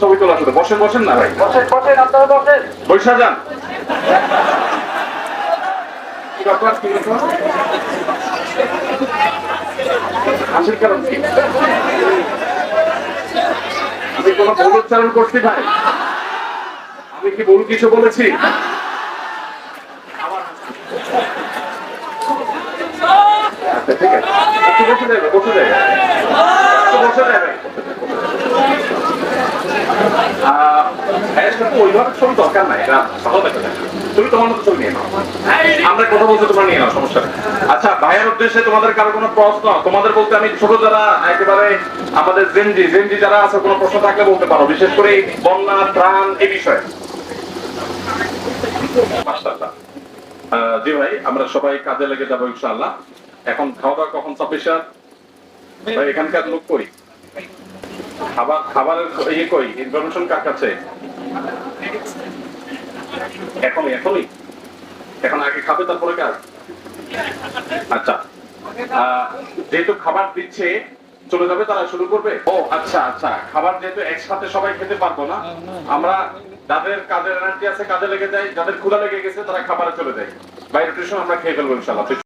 ছবি তোলা শুধু বসেন বসেন না ভাই। বসেন বসেন আপনারা বসেন। বৈশা যান। কি ব্যাপার, কি ব্যাপার? হাসির কারণ কি? আমি কোনো ভুল উচ্চারণ করছি ভাই। আমি কি ভুল কিছু বলেছি? আচ্ছা আচ্ছা ভাইয়ের উদ্দেশ্যে তোমাদের কারও কোনো প্রশ্ন? তোমাদের বলতে আমি ছোট যারা, একেবারে আমাদের জেনজি জেনজি যারা আছে, কোনো প্রশ্ন থাকলে বলতে পারো, বিশেষ করে বন্যা, ত্রাণ এই বিষয়ে। জি ভাই, আমরা সবাই কাজে লেগে যাব ইনশাআল্লাহ। এখন খাওয়া দাওয়া কখন সাফিসিয়েন্ট এখানকার লোক কই খাবার খাবারের ইয়ে কই? ইনফরমেশন কার কাছে? এখনই এখনই? এখন আগে খাবে তারপরে কাজ আচ্ছা। যেহেতু খাবার দিচ্ছে, চলে যাবে তারা শুরু করবে? ও আচ্ছা আচ্ছা। খাবার যেহেতু একসাথে সবাই খেতে পারব না, আমরা যাদের কাজের এনার্জি আছে, কাজে লেগে যায়, যাদের ক্ষুধা লেগে গেছে, তারা খাবারে চলে যায়। বাইরে টিউশন আমরা খেয়ে ফেলব ইনশাল্লাহ